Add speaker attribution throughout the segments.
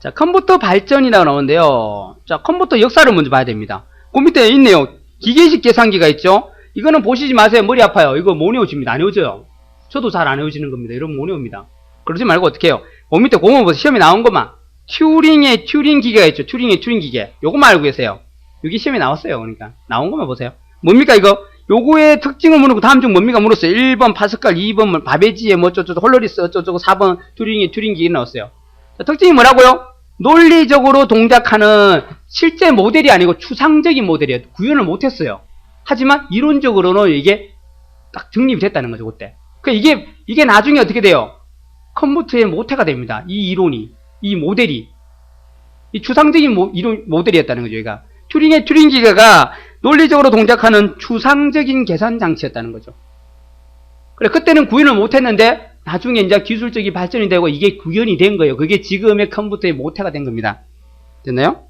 Speaker 1: 자, 컴퓨터 발전이라고 나오는데요. 자, 컴퓨터 역사를 먼저 봐야 됩니다. 그 밑에 있네요. 기계식 계산기가 있죠? 이거는 보시지 마세요. 머리 아파요. 이거 못 외워집니다. 안 외워져요. 저도 잘 안 외워지는 겁니다. 이러면 못 외웁니다. 그러지 말고 어떻게 해요? 그 밑에 공원 보세요. 시험에 나온 것만. 튜링의 튜링 기계가 있죠. 튜링의 튜링 기계. 요것만 알고 계세요. 여기 시험에 나왔어요. 그러니까. 나온 것만 보세요. 뭡니까, 이거? 요거의 특징을 물었고, 다음 중 뭡니까? 물었어요. 1번 파스칼, 2번 바베지에 뭐 어쩌고저쩌고, 홀로리스 어쩌고저쩌고, 4번 튜링의 튜링 기계 나왔어요. 자, 특징이 뭐라고요? 논리적으로 동작하는 실제 모델이 아니고 추상적인 모델이에요. 구현을 못했어요. 하지만 이론적으로는 이게 딱 정립이 됐다는 거죠, 그때. 그 이게 이게 나중에 어떻게 돼요? 컴퓨터의 모태가 됩니다. 이 이론이, 이 모델이, 이 추상적인 모, 이론 모델이었다는 거죠, 얘가. 튜링의 튜링 기계가 논리적으로 동작하는 추상적인 계산 장치였다는 거죠. 그래 그때는 구현을 못했는데 나중에 이제 기술적인 발전이 되고 이게 구현이 된 거예요. 그게 지금의 컴퓨터의 모태가 된 겁니다. 됐나요?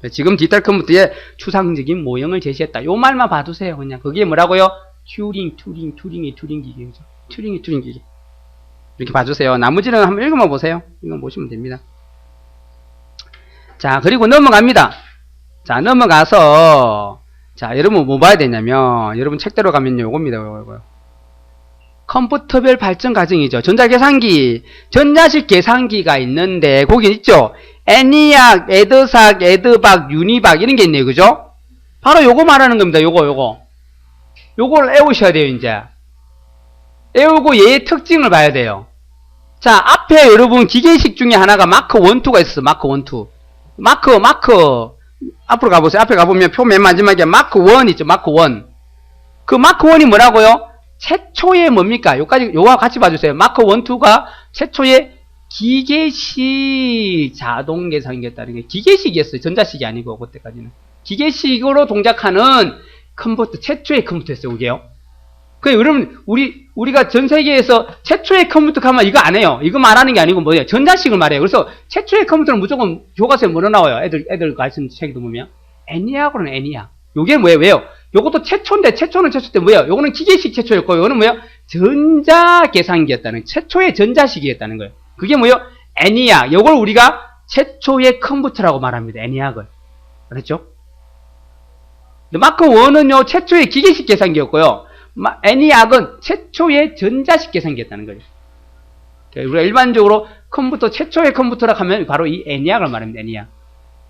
Speaker 1: 네, 지금 디지털 컴퓨터의 추상적인 모형을 제시했다. 요 말만 봐두세요. 그냥 그게 뭐라고요? 튜링, 튜링, 튜링이 튜링 기계죠. 튜링이 튜링 기계. 이렇게 봐주세요. 나머지는 한번 읽어만 보세요. 이거 보시면 됩니다. 자, 그리고 넘어갑니다. 자, 넘어가서 자, 여러분 뭐 봐야 되냐면 여러분 책대로 가면요. 요겁니다. 요거. 컴퓨터별 발전 과정이죠. 전자계산기, 전자식 계산기가 있는데 거기 있죠. 애니악, 에드삭, 에드박, 유니박 이런 게 있네요. 그죠? 바로 요거 말하는 겁니다. 요거 요거. 요걸 애우셔야 돼요, 이제. 애우고 얘의 특징을 봐야 돼요. 자, 앞에 여러분 기계식 중에 하나가 마크 1, 2가 있어요. 마크 1, 2. 마크, 마크. 앞으로 가보세요. 앞에 가보면 표 맨 마지막에 마크 1 있죠. 마크 1. 그 마크 1이 뭐라고요? 최초의 뭡니까? 요까지, 요와 같이 봐주세요. 마크 1, 2가 최초의 기계식 자동 계산기였다는 게 기계식이었어요. 전자식이 아니고, 그때까지는. 기계식으로 동작하는 컴퓨터, 최초의 컴퓨터였어요, 이게요. 그 여러분, 우리, 우리가 전 세계에서 최초의 컴퓨터 가면 이거 안 해요. 이거 말하는 게 아니고 뭐예요? 전자식을 말해요. 그래서 최초의 컴퓨터는 무조건 교과서에 뭐로 나와요? 애들, 애들 가르치는 책도 보면. 애니악으로는 애니악. 요게 뭐예요? 왜요? 요것도 최초인데, 최초는 최초 때 뭐예요? 요거는 기계식 최초였고, 요거는 뭐예요? 전자 계산기였다는, 최초의 전자식이었다는 거예요. 그게 뭐예요? 애니악. 요걸 우리가 최초의 컴퓨터라고 말합니다. 애니악을. 그렇죠? 마크 1은요, 최초의 기계식 계산기였고요. 마- 애니악은 최초의 전자식 계산기였다는 거죠. 그러니까 우리가 일반적으로 컴퓨터, 최초의 컴퓨터라 하면 바로 이 애니악을 말합니다. 애니악.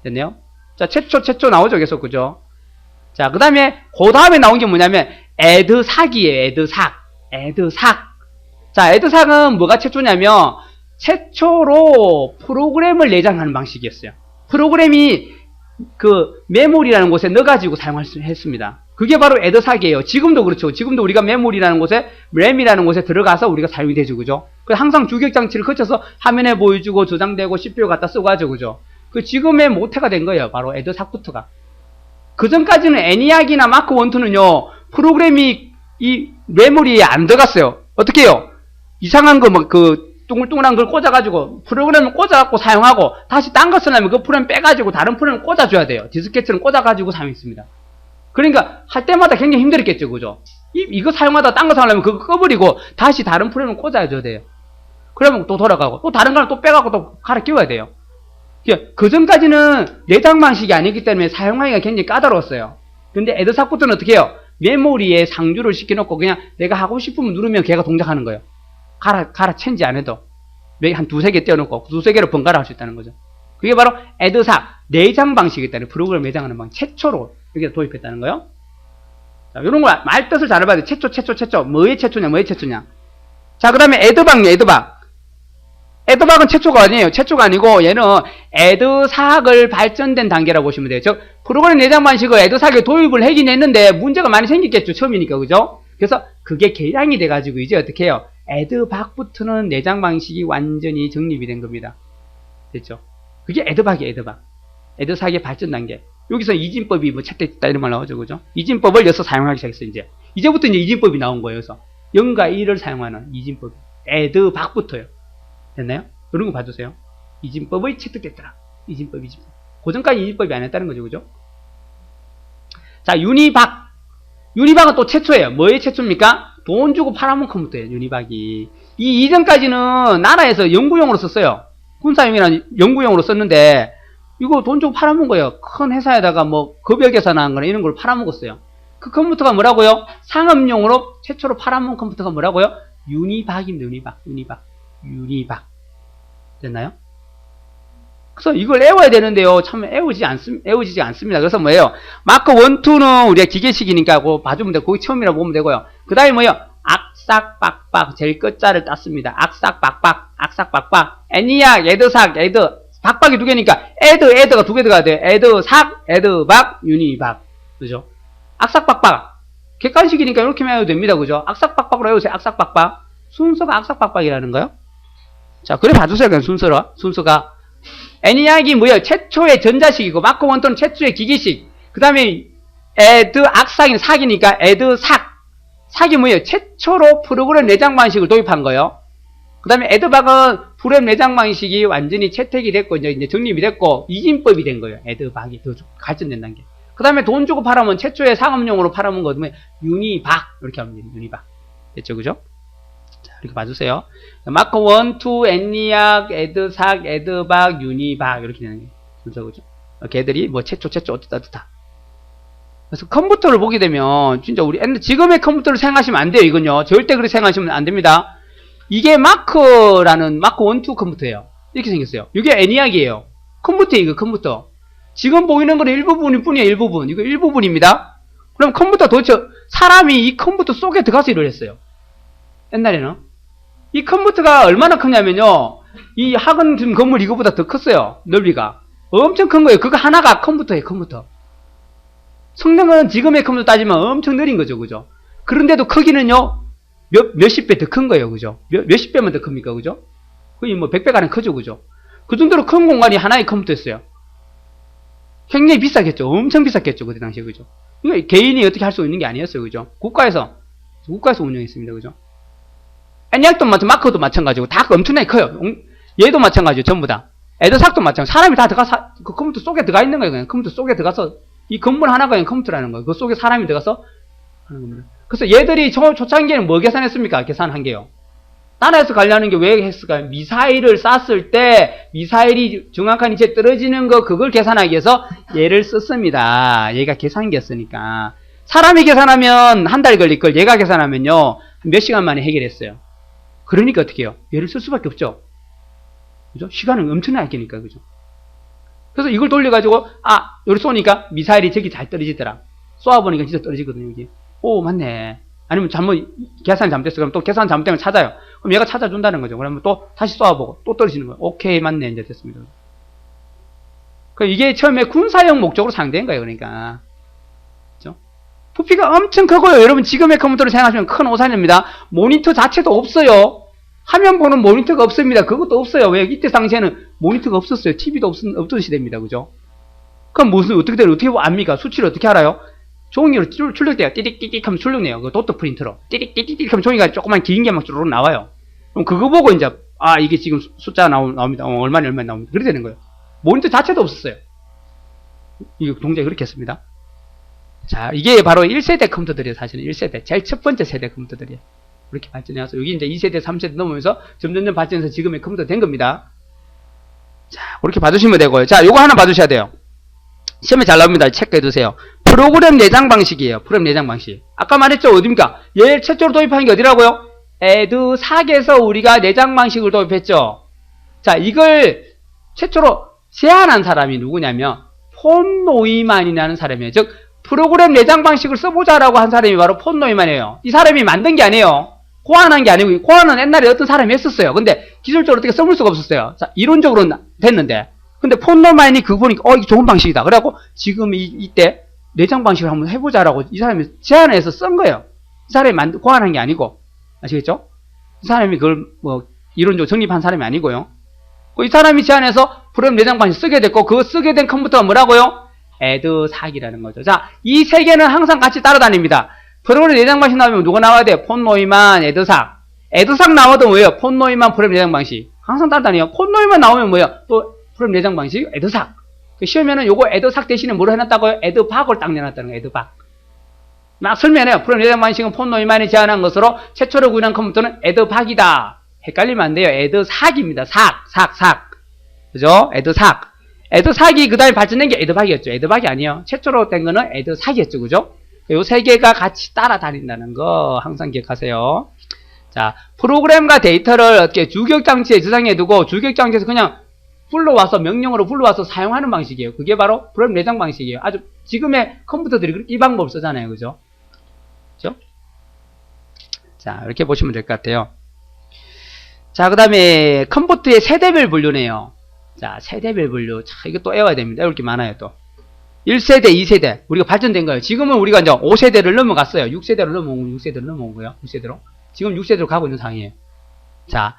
Speaker 1: 됐네요? 자, 최초, 최초 나오죠. 계속, 그죠? 자, 그 다음에, 그 다음에 나온 게 뭐냐면, 에드삭이에요. 에드삭. 에드삭. 자, 에드삭은 뭐가 최초냐면, 최초로 프로그램을 내장하는 방식이었어요. 프로그램이 그 메모리라는 곳에 넣어가지고 사용할 수 했습니다. 그게 바로 에드삭이에요. 지금도 그렇죠. 지금도 우리가 메모리라는 곳에, 램이라는 곳에 들어가서 우리가 사용이 되죠. 그죠? 그 항상 주격 장치를 거쳐서 화면에 보여주고 저장되고 CPU 갖다 쓰고 하죠. 그죠? 그 지금의 모태가 된 거예요. 바로 에드삭부터가. 그 전까지는 애니악이나 마크 1, 2는요, 프로그램이 이 메모리에 안 들어갔어요. 어떻게 해요? 이상한 거, 뭐, 그, 둥글둥글한 걸 꽂아가지고, 프로그램을 꽂아갖고 사용하고, 다시 딴 거 쓰려면 그 프로그램 빼가지고 다른 프로그램 꽂아줘야 돼요. 디스켓처럼 꽂아가지고 사용했습니다. 그러니까, 할 때마다 굉장히 힘들었겠죠, 그죠? 이, 이거 사용하다 딴 거 사용하려면 그거 꺼버리고, 다시 다른 프로그램을 꽂아줘야 돼요. 그러면 또 돌아가고, 또 다른 거는 또 빼갖고 또 갈아 끼워야 돼요. 그 전까지는 내장 방식이 아니기 때문에 사용하기가 굉장히 까다로웠어요. 근데 에드삭부터는 어떻게 해요? 메모리에 상주를 시켜놓고 그냥 내가 하고 싶으면 누르면 걔가 동작하는 거예요. 갈아, 갈아 체인지 안 해도. 한 두세 개 떼어놓고 두세 개로 번갈아 할 수 있다는 거죠. 그게 바로 에드삭, 내장 방식이었다는 프로그램 내장하는 방식, 최초로 여기다 도입했다는 거예요. 자, 요런 거, 말 뜻을 잘 알아봐야 돼. 최초, 최초, 최초. 뭐의 최초냐, 뭐의 최초냐. 자, 그 다음에 에드박요, 에드박. 에드박은 최초가 아니에요. 최초가 아니고 얘는 에드삭을 발전된 단계라고 보시면 돼요. 즉 프로그램 내장 방식을 에드삭에 도입을 하긴 했는데 문제가 많이 생겼겠죠. 처음이니까 그죠? 그래서 그게 개량이 돼가지고 이제 어떻게 해요? 에드박부터는 내장 방식이 완전히 정립이 된 겁니다. 됐죠? 그게 에드박이에요. 에드박. 에드삭의 발전 단계. 여기서 이진법이 뭐 채택됐다 이런 말 나오죠. 그죠? 이진법을 여기서 사용하기 시작했어요. 이제 이제부터 이제 이진법이 나온 거예요. 그래서 0과 1을 사용하는 이진법. 에드박부터요. 됐나요? 이런 거 봐주세요. 이진법의 채택됐더라. 이진법, 이진법. 고전까지 이진법이 아니었다는 거죠. 그죠? 자, 유니박. 유니박은 또 최초예요. 뭐의 최초입니까? 돈 주고 팔아먹은 컴퓨터예요. 유니박이. 이 이전까지는 나라에서 연구용으로 썼어요. 군사용이라는 연구용으로 썼는데 이거 돈 주고 팔아먹은 거예요. 큰 회사에다가 뭐 급여 계산한 거나 이런 걸 팔아먹었어요. 그 컴퓨터가 뭐라고요? 상업용으로 최초로 팔아먹은 컴퓨터가 뭐라고요? 유니박입니다. 유니박. 유니박. 유니박. 됐나요? 그래서 이걸 애워야 되는데요. 참 애우지 않습, 애우지지 않습니다. 그래서 뭐예요? 마크 1, 2는 우리가 기계식이니까 그거 봐주면 되고, 거기 처음이라고 보면 되고요. 그 다음에 뭐예요? 악삭박박. 제일 끝자를 땄습니다. 악삭박박. 악삭박박. 애니악, 애드삭, 애드. 박박이 두 개니까, 애드, 애드가 두 개 들어가야 돼요. 애드, 삭, 애드, 박, 유니박. 그죠? 악삭박박. 객관식이니까 이렇게 해도 됩니다. 그죠? 악삭박박으로 해보세요. 악삭박박. 순서가 악삭박박이라는 거요. 자, 그래 봐주세요. 그냥 순서로. 순서가. 애니악이 뭐예요? 최초의 전자식이고, 마크 원토는 최초의 기계식. 그 다음에, 애드 악삭이 삭이니까, 애드 삭. 삭이 뭐예요? 최초로 프로그램 내장 방식을 도입한 거예요. 그 다음에 애드박은 프로그램 내장 방식이 완전히 채택이 됐고, 이제 정립이 됐고, 이진법이 된 거예요. 애드박이 더 발전된다는 게. 그 다음에 돈 주고 팔아면 최초의 상업용으로 팔아먹은 거면 유니박. 이렇게 돼요. 유니박. 됐죠? 그죠? 자, 이렇게 봐주세요. 마크 1, 2, 애니악, 애드삭, 애드박, 유니박. 이렇게 되는 게 순서, 그죠? 걔들이 뭐 최초, 최초, 어쩌다, 어쩌다. 그래서 컴퓨터를 보게 되면, 진짜 우리, 지금의 컴퓨터를 생각하시면 안 돼요, 이건요. 절대 그렇게 생각하시면 안 됩니다. 이게 마크라는, 마크 1, 2 컴퓨터예요. 이렇게 생겼어요. 이게 애니악이에요. 컴퓨터예요, 이거 컴퓨터. 지금 보이는 건 일부분일 뿐이에요, 일부분. 이거 일부분입니다. 그럼 컴퓨터 도대체, 사람이 이 컴퓨터 속에 들어가서 일을 했어요. 옛날에는. 이 컴퓨터가 얼마나 크냐면요. 이 학원 지금 건물 이거보다 더 컸어요. 넓이가. 엄청 큰 거예요. 그거 하나가 컴퓨터예요, 컴퓨터. 성능은 지금의 컴퓨터 따지면 엄청 느린 거죠, 그죠? 그런데도 크기는요, 몇, 몇십 배 더 큰 거예요, 그죠? 몇, 몇십 배만 더 큽니까, 그죠? 거의 뭐 백배 가량 크죠, 그죠? 그 정도로 큰 공간이 하나의 컴퓨터였어요. 굉장히 비싸겠죠. 엄청 비쌌겠죠, 그때 당시에, 그죠? 이거 개인이 어떻게 할 수 있는 게 아니었어요, 그죠? 국가에서, 국가에서 운영했습니다, 그죠? 애니악도 마찬 마크도 마찬가지고, 다 엄청나게 커요. 음, 얘도 마찬가지고, 전부 다. 애드삭도 마찬가지. 사람이 다 들어가서, 그 컴퓨터 속에 들어가 있는 거예요, 그냥. 컴퓨터 속에 들어가서, 이 건물 하나가 그냥 컴퓨터라는 거예요. 그 속에 사람이 들어가서 하는 겁니다. 그래서 얘들이 초, 초창기에는 뭐 계산했습니까? 계산한 게요. 나라에서 관리하는 게 왜 했을까 요? 미사일을 쐈을 때 미사일이 정확한 위치에 떨어지는 거 그걸 계산하기 위해서 얘를 썼습니다. 얘가 계산기였으니까. 사람이 계산하면 한 달 걸릴 걸 얘가 계산하면요. 몇 시간 만에 해결했어요. 그러니까 어떻게 해요? 얘를 쓸 수밖에 없죠. 그죠? 시간을 엄청나게 아끼니까 그죠? 그래서 이걸 돌려가지고 아 여기 쏘니까 미사일이 저기 잘 떨어지더라. 쏘아보니까 진짜 떨어지거든요 여기. 오 맞네. 아니면 잘못 계산 잘못됐어. 그럼 또 계산 잘못된 걸 찾아요. 그럼 얘가 찾아준다는 거죠. 그러면 또 다시 쏘아보고 또 떨어지는 거예요. 오케이 맞네 이제 됐습니다. 그 이게 처음에 군사용 목적으로 상대한 거예요. 그러니까? 부피가 엄청 크고요. 여러분 지금의 컴퓨터를 생각하시면 큰 오산입니다. 모니터 자체도 없어요. 화면 보는 모니터가 없습니다. 그것도 없어요. 왜? 이때 당시에는 모니터가 없었어요. TV도 없, 없던 시대입니다. 그죠? 그럼 무슨, 어떻게 돼요? 어떻게 압니까? 수치를 어떻게 알아요? 종이로 출- 출력돼요. 띠릭띠릭 하면 출력내요. 그 도트 프린터로. 띠릭띠릭 하면 종이가 조그만 긴 게 막 쭈르륵 나와요. 그럼 그거 보고 이제, 아, 이게 지금 수- 숫자 나오, 나옵니다. 어, 얼마나 얼마나 나옵니다. 그렇게 되는 거예요. 모니터 자체도 없었어요. 이 동작이 그렇게 했습니다. 자, 이게 바로 1세대 컴퓨터들이에요. 사실은 1세대. 제일 첫 번째 세대 컴퓨터들이에요. 그렇게 발전해 와서 여기 이제 2세대, 3세대 넘으면서 점점점 발전해서 지금의 컴퓨터 된 겁니다. 자, 그렇게 봐주시면 되고요. 자, 요거 하나 봐주셔야 돼요. 시험에 잘 나옵니다. 체크해 두세요. 프로그램 내장 방식이에요. 프로그램 내장 방식. 아까 말했죠. 어딥니까? 얘 최초로 도입한 게 어디라고요? 에드삭에서 우리가 내장 방식을 도입했죠. 자, 이걸 최초로 제안한 사람이 누구냐면 폰 노이만이라는 사람이에요. 즉 프로그램 내장 방식을 써보자라고 한 사람이 바로 폰 노이만이에요. 이 사람이 만든 게 아니에요. 고안한 게 아니고 고안은 옛날에 어떤 사람이 했었어요. 근데 기술적으로 어떻게 써볼 수가 없었어요. 자, 이론적으로는 됐는데 근데 폰 노이만이 그거 보니까 어 이게 좋은 방식이다. 그래갖고 지금 이, 이때 내장 방식을 한번 해보자라고 이 사람이 제안해서 쓴 거예요. 이 사람이 만 고안한 게 아니고 아시겠죠? 이 사람이 그걸 뭐 이론적으로 정립한 사람이 아니고요. 이 사람이 제안해서 프로그램 내장 방식 쓰게 됐고 그 쓰게 된 컴퓨터가 뭐라고요? 에드삭이라는 거죠. 자, 이 세 개는 항상 같이 따라다닙니다. 프로그램 내장 방식 나오면 누가 나와야 돼? 폰 노이만, 에드삭. 에드삭 나와도 뭐예요? 폰 노이만 프로그램 내장 방식. 항상 따라다녀요. 폰 노이만 나오면 뭐예요? 또 프로그램 내장 방식, 에드삭. 그 시험에는 요거 에드삭 대신에 뭐로 해놨다고요? 에드박을 딱 내놨다는 거예요. 에드박. 막 설명해요. 프로그램 내장 방식은 폰 노이만이 제안한 것으로 최초로 구현한 컴퓨터는 에드박이다. 헷갈리면 안 돼요. 에드삭입니다. 삭, 삭, 삭. 그죠? 에드삭. 에드삭이 그 다음에 발전된 게 에드박이었죠. 에드박이 아니에요. 최초로 된 거는 에드삭이었죠. 그죠? 요 세 개가 같이 따라다닌다는 거 항상 기억하세요. 자, 프로그램과 데이터를 어떻게 주격장치에 저장해 두고 주격장치에서 그냥 불러와서 명령으로 불러와서 사용하는 방식이에요. 그게 바로 프로그램 내장 방식이에요. 아주 지금의 컴퓨터들이 이 방법을 쓰잖아요. 그죠? 그죠? 자, 이렇게 보시면 될 것 같아요. 자, 그 다음에 컴포트의 세대별 분류네요. 자, 세대별 분류. 자, 이거 또 외워야 됩니다. 외울 게 많아요, 또. 1세대, 2세대. 우리가 발전된 거예요. 지금은 우리가 이제 5세대를 넘어갔어요. 6세대로 넘어온, 6세대로 넘어온 거예요. 6세대로. 지금 6세대로 가고 있는 상황이에요. 자,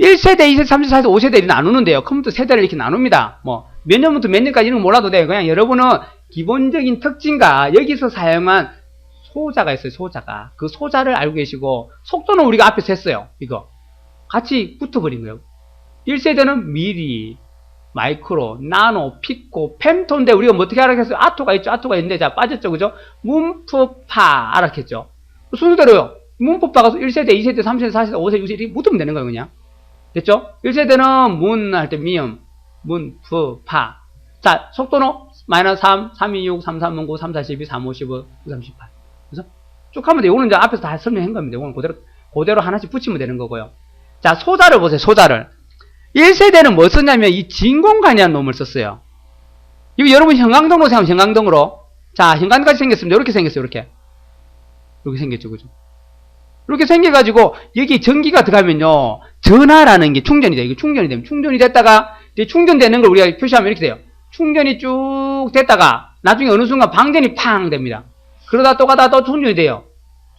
Speaker 1: 1세대, 2세대, 3세대, 4세대, 5세대 이렇게 나누는데요. 컴퓨터 세대를 이렇게 나눕니다. 뭐, 몇 년부터 몇 년까지는 몰라도 돼요. 그냥 여러분은 기본적인 특징과 여기서 사용한 소자가 있어요. 소자가. 그 소자를 알고 계시고, 속도는 우리가 앞에서 했어요. 이거. 같이 붙어버린 거예요. 1세대는 미리, 마이크로, 나노, 피코, 펜토인데 우리가 뭐 어떻게 알았겠어요? 아토가 있죠. 아토가 있는데 자 빠졌죠. 그죠? 문프파 알았겠죠. 순서대로요. 문프파가 1세대, 2세대, 3세대, 4세대, 5세대, 6세대 이렇게 묻으면 되는 거예요. 그냥. 됐죠? 1세대는 문 할 때 미음, 문프파. 자 속도는 마이너스 3, 3, 2, 6, 3, 3, 9, 3, 4, 12, 3, 5, 15, 9, 38. 그래서 쭉 하면 돼요. 이거는 이제 앞에서 다 설명한 겁니다. 이거는 그대로, 그대로 하나씩 붙이면 되는 거고요. 자, 소자를 보세요. 소자를. 1세대는 뭐 썼냐면 이 진공관이라는 놈을 썼어요. 이거 여러분 형광등으로 생각하면 형광등으로. 자, 형광같이 생겼습니다. 이렇게 생겼어요. 이렇게. 이렇게 생겼죠. 그죠? 이렇게 생겨가지고 여기 전기가 들어가면요. 전하라는 게 충전이 돼요. 이거 충전이 되면 충전이 됐다가 이제 충전되는 걸 우리가 표시하면 이렇게 돼요. 충전이 쭉 됐다가 나중에 어느 순간 방전이 팡 됩니다. 그러다 또 가다가 또 충전이 돼요.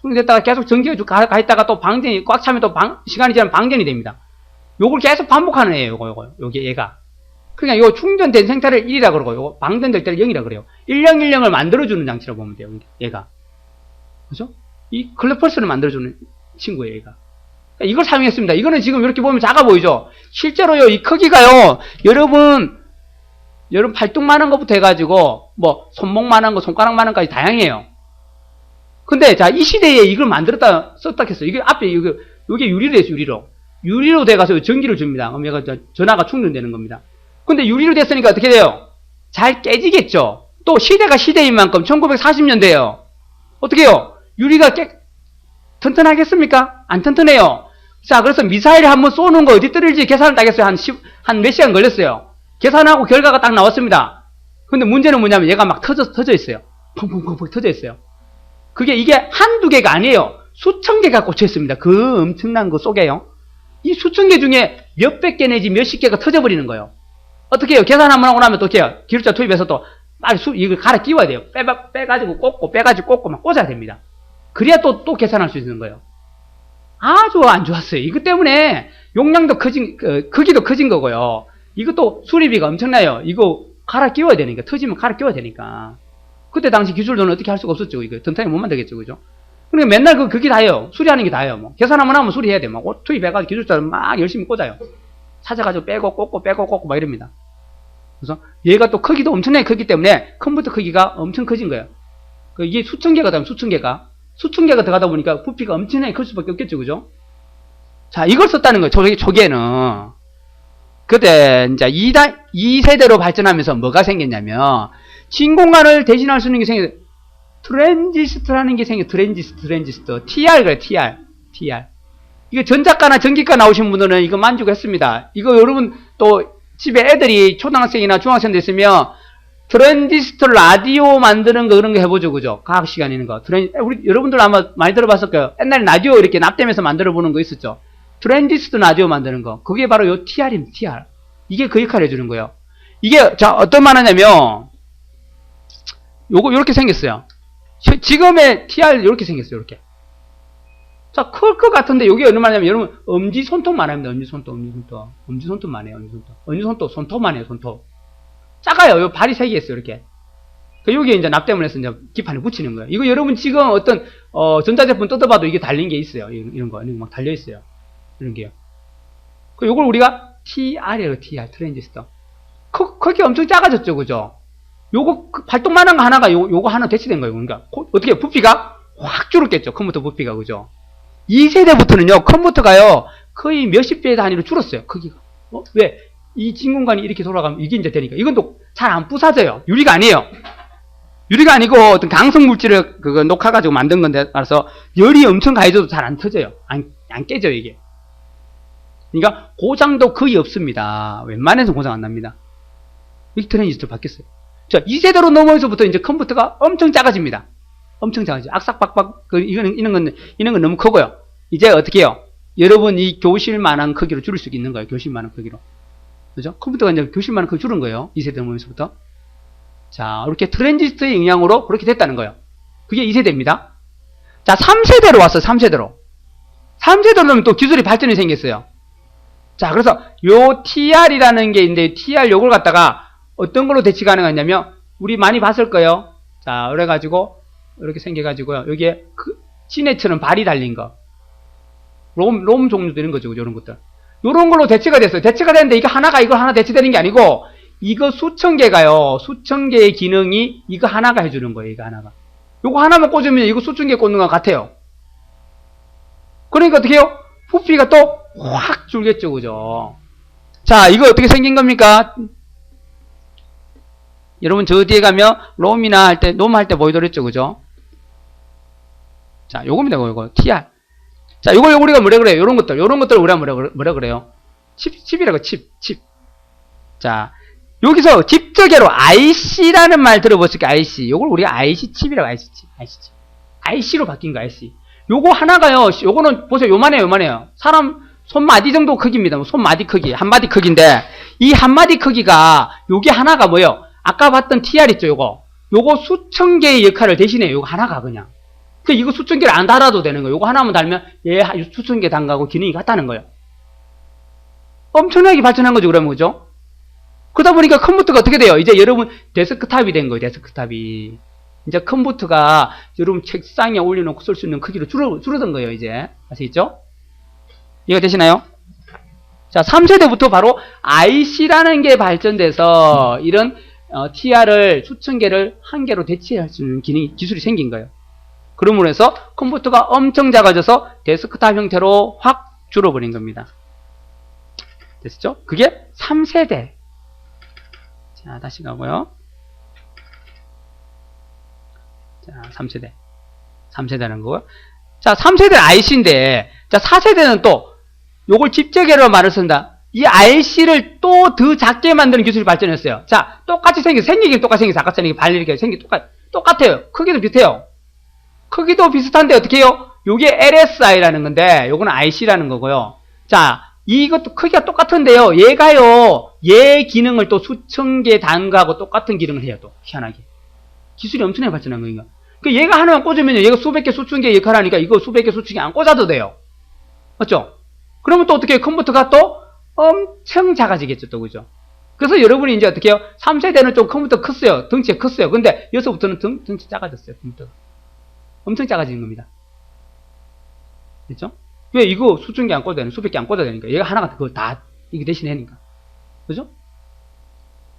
Speaker 1: 충전됐다가 계속 전기가 쭉 가, 가 있다가 또 방전이 꽉 차면 또 방, 시간이 지나면 방전이 됩니다. 요걸 계속 반복하는 애예요, 요거, 요거, 요게 얘가. 그러니까 요 충전된 상태를 1이라 그러고, 요거 방전될 때를 0이라 그래요. 1010을 만들어주는 장치라고 보면 돼요, 얘가. 그죠? 이 클래펄스를 만들어주는 친구예요, 얘가. 그러니까 이걸 사용했습니다. 이거는 지금 이렇게 보면 작아 보이죠? 실제로요, 이 크기가요, 여러분, 여러분 팔뚝만한 것부터 해가지고, 뭐, 손목만 한 거, 손가락만한 거까지 다양해요. 근데, 자, 이 시대에 이걸 만들었다, 썼다 했어요. 이게 앞에, 이거, 이게 유리로 됐어요, 유리로. 유리로 돼가서 전기를 줍니다. 그럼 얘가 저- 전화가 충전되는 겁니다. 근데 유리로 됐으니까 어떻게 돼요? 잘 깨지겠죠? 또 시대가 시대인 만큼 1940년대에요. 어떻게 해요? 유리가 깨, 튼튼하겠습니까? 안 튼튼해요. 자, 그래서 미사일을 한번 쏘는 거 어디 떨어질지 계산을 따겠어요. 한 10, 한 몇 시간 걸렸어요. 계산하고 결과가 딱 나왔습니다. 근데 문제는 뭐냐면 얘가 막 터져, 터져 있어요. 펑펑펑펑 터져 있어요. 그게 이게 한두 개가 아니에요. 수천 개가 꽂혀 있습니다. 그 엄청난 거 속에요. 이 수천 개 중에 몇백 개 내지 몇십 개가 터져버리는 거예요. 어떻게 해요? 계산 한번 하고 나면 또 어떻게 해요? 기술자 투입해서 또 빨리 수, 이걸 갈아 끼워야 돼요. 빼, 빼가지고 꽂고, 빼가지고 꽂고 막 꽂아야 됩니다. 그래야 또, 또 계산할 수 있는 거예요. 아주 안 좋았어요. 이것 때문에 용량도 커진, 그, 크기도 커진 거고요. 이것도 수리비가 엄청나요. 이거 갈아 끼워야 되니까. 터지면 갈아 끼워야 되니까. 그때 당시 기술로는 어떻게 할 수가 없었죠. 이거 튼튼하게 못 만들겠죠. 그죠? 그러니까 맨날 그, 그게 다예요. 수리하는 게 다예요. 뭐. 계산 한번 하면 수리해야 돼. 막, 옷 투입해가지고 기술자를 막 열심히 꽂아요. 찾아가지고 빼고 꽂고 빼고 꽂고 막 이럽니다. 그래서 얘가 또 크기도 엄청나게 크기 때문에 컴퓨터 크기가 엄청 커진 거예요. 그 이게 수천 개가 되면 수천 개가. 수천 개가 들어가다 보니까 부피가 엄청나게 클 수밖에 없겠죠. 그죠? 자, 이걸 썼다는 거예요. 초기, 초기에는. 그때, 이제 2다, 2세대로 발전하면서 뭐가 생겼냐면, 진공관을 대신할 수 있는 게 생겨, 트랜지스터라는 게 생겨, 트랜지스터, 트랜지스터. TR 그래, TR. TR. 이거 전작가나 전기과 나오신 분들은 이거 만족했습니다. 이거 여러분 또 집에 애들이 초등학생이나 중학생들 있으면 트랜지스터 라디오 만드는 거 그런 거 해보죠, 그죠? 과학 시간 있는 거. 트랜, 우리 여러분들 아마 많이 들어봤을 거예요. 옛날에 라디오 이렇게 납땜해서 만들어 보는 거 있었죠. 트랜지스터 라디오 만드는 거. 그게 바로 요 TR입니다, TR. 이게 그 역할을 해주는 거예요. 이게, 자, 어떤 말 하냐면, 요거, 요렇게 생겼어요. 시- 지금의 TR 요렇게 생겼어요, 요렇게. 자, 클 것 같은데, 어느 말이냐면, 여러분, 엄지 손톱만 합니다, 엄지 손톱, 엄지 손톱. 엄지 손톱만 해요, 엄지 손톱. 엄지 손톱, 손톱만 해요, 손톱. 작아요, 요 발이 세 개 있어요, 이렇게. 그 여기에 이제 납땜을 해서 이제 기판에 붙이는 거예요. 이거 여러분 지금 어떤, 어, 전자제품 뜯어봐도 이게 달린 게 있어요. 이런, 이런 거, 이런 거 막 달려 있어요. 이런 게요. 그 요걸 우리가 TR이에요, TR, 트랜지스터. 크, 크기 엄청 작아졌죠, 그죠? 요거, 그 발동만한 거 하나가 요, 요거 하나 대치된 거예요. 그러니까, 고- 어떻게, 부피가 확 줄었겠죠, 컴퓨터 부피가, 그죠? 2세대부터는요, 컴퓨터가요, 거의 몇십 배 단위로 줄었어요, 크기가. 어? 왜? 이 진공관이 이렇게 돌아가면 이게 이제 되니까 이건 또 잘 안 부사져요. 유리가 아니에요. 유리가 아니고 어떤 강성 물질을 그거 녹아가지고 만든 건데 따라서 열이 엄청 가해져도 잘 안 터져요. 안, 안 깨져요 이게. 그러니까 고장도 거의 없습니다. 웬만해서 고장 안 납니다. 이 트랜지스터 바뀌었어요. 자, 2세대로 넘어서부터 이제 컴퓨터가 엄청 작아집니다. 엄청 작아져. 악삭박박, 그, 이거는, 이런 건, 이런 건 너무 크고요. 이제 어떻게 해요? 여러분 이 교실만한 크기로 줄일 수 있는 거예요. 교실만한 크기로. 그죠? 컴퓨터가 이제 교실만한 크기 줄은 거예요. 2세대 넘어서부터. 자, 이렇게 트랜지스터의 영향으로 그렇게 됐다는 거예요. 그게 2세대입니다. 자, 3세대로 왔어요. 3세대로. 3세대로 넘으면 또 기술이 발전이 생겼어요. 자, 그래서 요 TR이라는 게 있는데 TR 요걸 갖다가 어떤 걸로 대치 가능하냐면 우리 많이 봤을 거예요. 자, 그래 가지고 이렇게 생겨 가지고요. 여기에 그 시내처럼 발이 달린 거. 롬, 롬 종류도 이런 거죠. 이런 것들. 요런 걸로 대체가 됐어요. 대체가 됐는데 이거 하나가 이거 하나 대체되는 게 아니고 이거 수천 개가요. 수천 개의 기능이 이거 하나가 해주는 거예요. 이거 하나가. 요거 하나만 꽂으면 이거 수천 개 꽂는 것 같아요. 그러니까 어떻게 해요? 부피가 또 확 줄겠죠. 그죠? 자, 이거 어떻게 생긴 겁니까? 여러분 저 뒤에 가면 롬이나 할 때, 롬 할 때 보이더랬죠. 그죠? 자, 요겁니다. 요거. TR. 자, 요걸 우리가 뭐라 그래요? 요런 것들. 요런 것들 우리가 뭐라, 뭐라 그래요? 칩, 칩이라고 칩, 칩. 자, 여기서 직접계로 IC라는 말 들어보실까요? IC. 요걸 우리가 IC 칩이라고 IC 칩. IC 칩. IC로 바뀐 거, IC. 요거 하나가요. 요거는 보세요. 요만해요, 요만해요. 사람 손마디 정도 크기입니다. 뭐 손마디 크기, 한마디 크기인데 이 한마디 크기가 요게 하나가 뭐예요? 아까 봤던 TR 있죠, 요거. 요거 수천 개의 역할을 대신해요. 요거 하나가 그냥. 그 이거 수천 개를 안 달아도 되는 거예요. 요거 하나만 달면 얘 수천 개 단가고 기능이 같다는 거예요. 엄청나게 발전한 거죠, 그러면 그죠? 그러다 보니까 컴퓨터가 어떻게 돼요? 이제 여러분 데스크탑이 된 거예요, 데스크탑이. 이제 컴퓨터가 여러분 책상에 올려놓고 쓸 수 있는 크기로 줄어, 줄어든 거예요, 이제. 아시겠죠? 이해가 되시나요? 자, 3세대부터 바로 IC라는 게 발전돼서 이런 어, TR을 수천 개를 한 개로 대체할 수 있는 기능이, 기술이 생긴 거예요. 그러므로 해서 컴퓨터가 엄청 작아져서 데스크탑 형태로 확 줄어버린 겁니다. 됐죠? 그게 3세대. 자, 다시 가고요. 자, 3세대. 3세대는 거고요. 자, 3세대는 IC인데, 자, 4세대는 또, 요걸 집적계로 말을 쓴다. 이 IC를 또 더 작게 만드는 기술이 발전했어요. 자, 똑같이 생겨, 생기긴 똑같이 생겨서 아까 전에 발리게 생기 똑같, 똑같아요. 크기도 비슷해요. 크기도 비슷한데 어떻게 해요? 요게 LSI라는 건데, 요거는 IC라는 거고요. 자, 이것도 크기가 똑같은데요. 얘가요, 얘 기능을 또 수천 개 단가하고 똑같은 기능을 해요, 또. 희한하게. 기술이 엄청나게 발전한 거니까. 그 얘가 하나만 꽂으면 얘가 수백 개, 수천 개 역할을 하니까 이거 수백 개, 수천 개 안 꽂아도 돼요. 맞죠? 그러면 또 어떻게? 컴퓨터가 또 엄청 작아지겠죠, 또 그죠? 그래서 여러분이 이제 어떻게 해요? 3세대는 좀 컴퓨터 컸어요. 덩치가 컸어요. 근데 여기서부터는 덩, 덩치 작아졌어요, 컴퓨터가. 엄청 작아지는 겁니다. 됐죠? 왜 이거 수천 개 안 꽂아야 되는, 수백 개 안 꽂아야 되니까. 얘가 하나가 그거 다, 이거 대신 해니까. 그죠?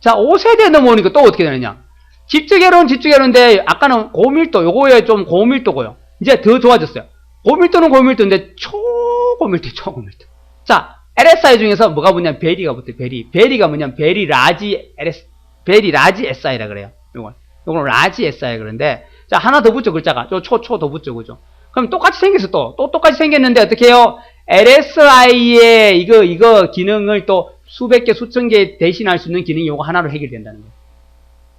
Speaker 1: 자, 5세대 넘어오니까 또 어떻게 되느냐? 집중회로는 집중회로인데, 아까는 고밀도, 요거에 좀 고밀도고요. 이제 더 좋아졌어요. 고밀도는 고밀도인데, 초고밀도, 초고밀도. 자, LSI 중에서 뭐가 뭐냐면, 베리가 붙어요, 베리. 베리가 뭐냐면, 베리 라지 LS, 베리 라지 SI라 그래요. 요건. 요건 라지 SI 그런데, 자, 하나 더 붙죠, 글자가. 저 초, 초 더 붙죠, 그죠? 그럼 똑같이 생겼어, 또. 또 똑같이 생겼는데, 어떻게 해요? LSI의 이거, 이거 기능을 또 수백 개, 수천 개 대신할 수 있는 기능이 요거 하나로 해결된다는 거예요.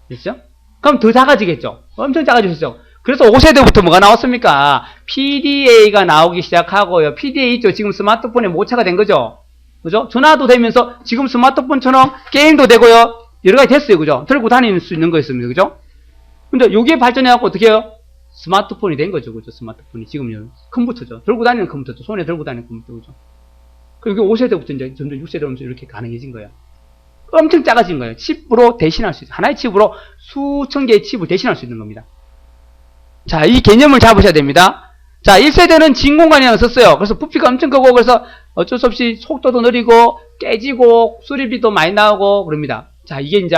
Speaker 1: 됐죠? 그럼 더 작아지겠죠? 엄청 작아지겠죠? 그래서 5세대부터 뭐가 나왔습니까? PDA가 나오기 시작하고요. PDA 있죠? 지금 스마트폰에 모차가 된 거죠? 그죠? 전화도 되면서 지금 스마트폰처럼 게임도 되고요. 여러 가지 됐어요. 그죠? 들고 다닐 수 있는 거였습니다. 그죠? 근데 요게 발전해갖고 어떻게 해요? 스마트폰이 된 거죠. 그죠? 스마트폰이. 지금요. 컴퓨터죠. 들고 다니는 컴퓨터죠. 손에 들고 다니는 컴퓨터. 그죠? 그리고 5세대부터 이제 점점 6세대 오면서 이렇게 가능해진 거예요. 엄청 작아진 거예요. 칩으로 대신할 수 있어요. 하나의 칩으로 수천 개의 칩을 대신할 수 있는 겁니다. 자, 이 개념을 잡으셔야 됩니다. 자, 1세대는 진공관이라는 걸 썼어요. 그래서 부피가 엄청 크고, 그래서 어쩔 수 없이 속도도 느리고, 깨지고, 수리비도 많이 나오고, 그럽니다. 자, 이게 이제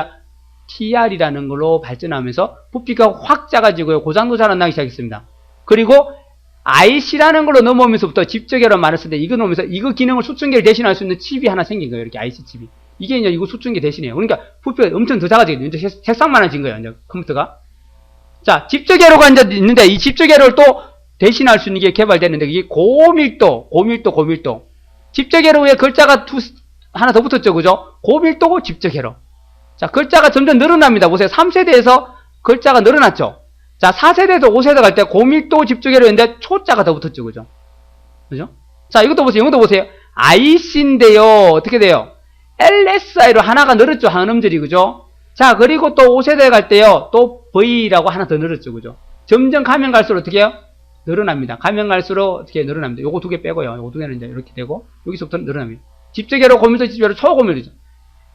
Speaker 1: TR이라는 걸로 발전하면서 부피가 확 작아지고요. 고장도 잘 안 나기 시작했습니다. 그리고 IC라는 걸로 넘어오면서부터 집적이라는 말을 쓰는데, 이거 넘으면서 이거 기능을 수천 개를 대신할 수 있는 칩이 하나 생긴 거예요. 이렇게 IC 칩이. 이게 이제 이거 수증기 대신이에요. 그러니까 부피가 엄청 더 작아지거든요. 이제 색- 색상만해진 거예요. 이제 컴퓨터가. 자, 집적회로가 이제 있는데 이 집적회로를 또 대신할 수 있는 게 개발됐는데 이게 고밀도, 고밀도, 고밀도. 집적회로에 글자가 두, 하나 더 붙었죠. 그죠? 고밀도 집적회로. 자, 글자가 점점 늘어납니다. 보세요. 3세대에서 글자가 늘어났죠. 자, 4세대에서 5세대 갈 때 고밀도 집적회로인데 초자가 더 붙었죠. 그죠? 그죠? 자, 이것도 보세요. 이것도 보세요. IC인데요. 어떻게 돼요? LSI로 하나가 늘었죠. 한 음절이. 그죠? 자, 그리고 또 5세대 갈 때요. 또 V라고 하나 더 늘었죠. 그죠? 점점 가면 갈수록 어떻게 해요? 늘어납니다. 가면 갈수록 어떻게 늘어납니다. 요거 두 개 빼고요. 요거 두 개는 이제 이렇게 되고, 여기서부터 늘어납니다. 집적회로 고밀도 집적회로 초고밀도죠.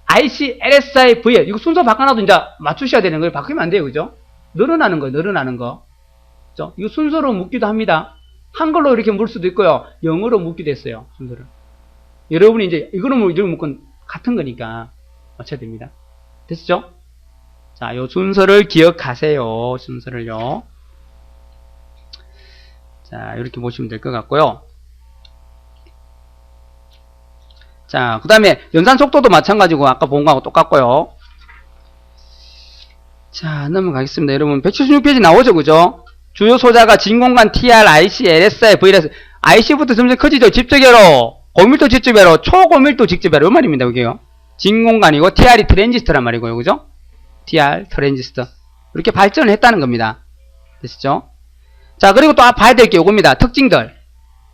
Speaker 1: IC, LSI, V. 이거 순서 바꿔놔도 이제 맞추셔야 되는 거예요. 바꾸면 안 돼요. 그죠? 늘어나는 거예요. 늘어나는 거. 그죠? 이거 순서로 묶기도 합니다. 한글로 이렇게 물 수도 있고요. 영어로 묶기도 했어요. 순서를. 여러분이 이제 이거는 뭐 이런 묶은 같은 거니까 맞춰야 됩니다. 됐죠? 자, 요 순서를 기억하세요. 순서를요. 자, 이렇게 보시면 될 것 같고요. 자, 그 다음에 연산 속도도 마찬가지고 아까 본 거하고 똑같고요. 자, 넘어가겠습니다. 여러분, 176페이지 나오죠, 그죠? 주요 소자가 진공관 TR, IC, LSI, VLS, IC부터 점점 커지죠. 집적회로, 고밀도 직접회로, 초고밀도 직접회로, 이 말입니다, 여기요. 진공관이고, TR이 트랜지스터란 말이고요, 그죠? TR, 트랜지스터. 이렇게 발전을 했다는 겁니다. 되시죠? 자, 그리고 또 봐야 될게 요겁니다. 특징들.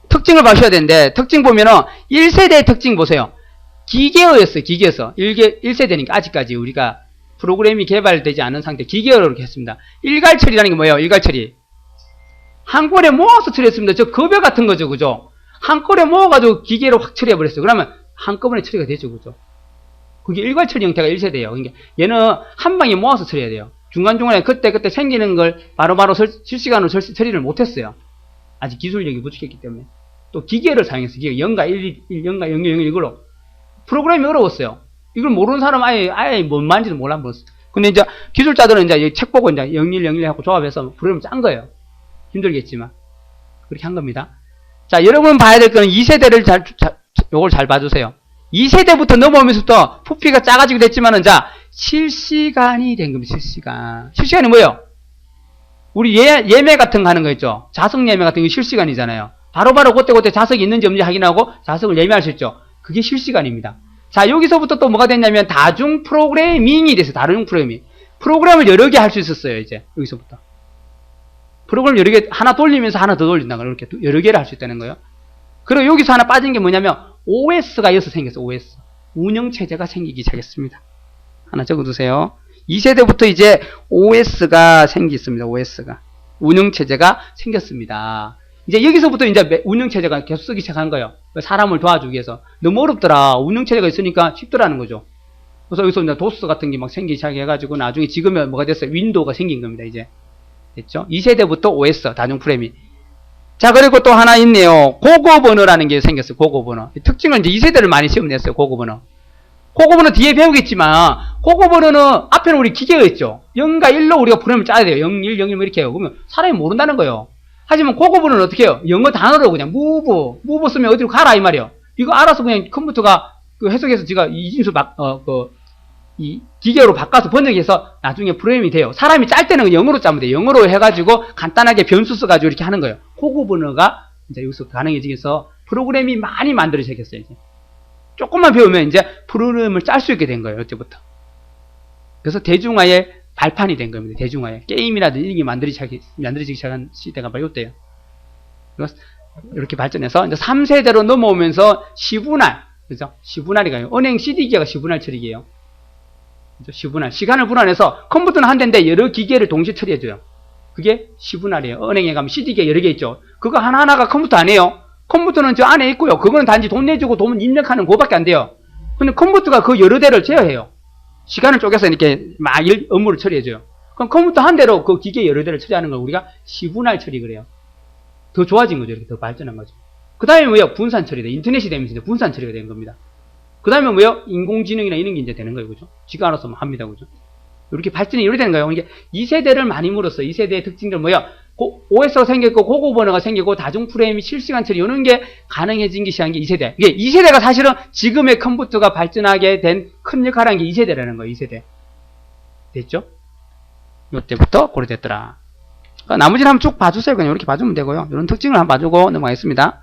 Speaker 1: 특징을 봐셔야 되는데, 특징 보면은, 1세대의 특징 보세요. 기계어였어요, 기계어서. 1개, 1세대니까 아직까지 우리가 프로그램이 개발되지 않은 상태, 기계어로 이렇게 했습니다. 일괄 처리라는 게 뭐예요? 일괄 처리. 한꺼번에 모아서 처리했습니다. 저 급여 같은 거죠, 그죠? 한꺼번에 모아가지고 기계로 확 처리해버렸어요. 그러면 한꺼번에 처리가 되죠, 그죠? 그게 일괄 처리 형태가 1세대예요. 그러니까 얘는 한 방에 모아서 처리해야 돼요. 중간중간에 그때그때 생기는 걸 바로바로 설- 실시간으로 설- 처리를 못했어요. 아직 기술력이 부족했기 때문에. 또 기계를 사용했어요. 기계 0가 1, 1, 0가 0, 0, 0 이걸로. 프로그램이 어려웠어요. 이걸 모르는 사람 아예, 아예 뭔 말인지도 몰라 버렸어요. 근데 이제 기술자들은 이제 이책 보고 이제 01, 01 하고 조합해서 프로그램을 짠 거예요. 힘들겠지만. 그렇게 한 겁니다. 자, 여러분 봐야 될 거는 2세대를 잘, 자, 요걸 잘 봐주세요. 2세대부터 넘어오면서부터 부피가 작아지게 됐지만은, 자, 실시간이 된 겁니다, 실시간. 실시간이 뭐예요? 우리 예, 예매 같은 거 하는 거 있죠? 자석 예매 같은 거 실시간이잖아요. 바로 바로 그때그때 자석이 있는지 없는지 확인하고 자석을 예매할 수 있죠. 그게 실시간입니다. 자, 여기서부터 또 뭐가 됐냐면 다중 프로그래밍이 됐어요. 다중 프로그래밍. 프로그램을 여러 개 할 수 있었어요, 이제. 여기서부터. 프로그램 여러 개, 하나 돌리면서 하나 더 돌린다. 이렇게 여러 개를 할 수 있다는 거예요. 그리고 여기서 하나 빠진 게 뭐냐면 OS가 여기서 생겼어, OS. 운영체제가 생기기 시작했습니다. 하나 적어두세요. 2세대부터 이제 OS가 생겼습니다, OS가. 운영체제가 생겼습니다. 이제 여기서부터 이제 매- 운영체제가 계속 쓰기 시작한 거예요. 사람을 도와주기 위해서. 너무 어렵더라. 운영체제가 있으니까 쉽더라는 거죠. 그래서 여기서 이제 도스 같은 게 막 생기기 시작해가지고 나중에 지금은 뭐가 됐어요? 윈도우가 생긴 겁니다, 이제. 됐죠? 2세대부터 OS, 다중 프레미. 자, 그리고 또 하나 있네요. 고급 언어라는 게 생겼어요. 이 특징은 이제 2세대를 많이 시험 냈어요, 고급 언어. 고급 언어 뒤에 배우겠지만, 언어는 앞에는 우리 기계가 있죠. 0과 1로 우리가 프레임을 짜야 돼요. 0, 1, 0, 1 이렇게 해요. 그러면 사람이 모른다는 거예요. 하지만 언어는 어떻게 해요? 영어 단어로 그냥 move, move 쓰면 어디로 가라 이 말이에요. 이거 알아서 그냥 컴퓨터가 그 해석해서 제가 이진수 막, 어, 그, 이 기계로 바꿔서 번역해서 나중에 프로그램이 돼요. 사람이 짤 때는 영어로 짜면 돼요. 영어로 해가지고 간단하게 변수 써가지고 이렇게 하는 거예요. 고급 언어가 이제 여기서 가능해지기 위해서 프로그램이 많이 만들어지기 시작했어요. 이제. 조금만 배우면 이제 프로그램을 짤 수 있게 된 거예요. 이때부터. 그래서 대중화의 발판이 된 겁니다. 대중화의. 게임이라든지 이런 게 만들어지기, 만들어지기 시작한 시대가 바로. 그래서 이렇게 발전해서 이제 3세대로 넘어오면서 시분할, 그죠? 시분할이 가요. 은행 CD기가 시분할 처리기예요. 시분할. 시간을 분할해서 컴퓨터는 한 대인데 여러 기계를 동시에 처리해줘요. 그게 시분할이에요. 은행에 가면 CD기가 여러 개 있죠. 그거 하나하나가 컴퓨터 아니에요. 컴퓨터는 저 안에 있고요. 그거는 단지 돈 내주고 돈 입력하는 그거밖에 안 돼요. 근데 컴퓨터가 그 여러 대를 제어해요. 시간을 쪼개서 이렇게 막 일, 업무를 처리해줘요. 그럼 컴퓨터 한 대로 그 기계 여러 대를 처리하는 걸 우리가 시분할 처리 그래요. 더 좋아진 거죠. 이렇게 더 발전한 거죠. 그 다음에 뭐예요? 분산 처리다. 인터넷이 되면서 분산 처리가 된 겁니다. 그 다음에 뭐예요? 인공지능이나 이런 게 이제 되는 거예요. 그죠? 지가 알아서 뭐 합니다. 그죠? 이렇게 발전이 이렇게 되는 거예요. 이게 2세대를 많이 물었어요. 2세대의 특징들? 고- OS가 생겼고 고급 언어가 생기고 다중 프레임이 실시간 처리 이런 게 가능해진 게 시작한 게 2세대. 이게 2세대가 사실은 지금의 컴퓨터가 발전하게 된 큰 역할을 한 게 2세대라는 거예요. 2세대. 됐죠? 요때부터 고려됐더라. 그러니까 나머지는 한번 쭉 봐주세요. 그냥 이렇게 봐주면 되고요. 이런 특징을 한번 봐주고 넘어가겠습니다.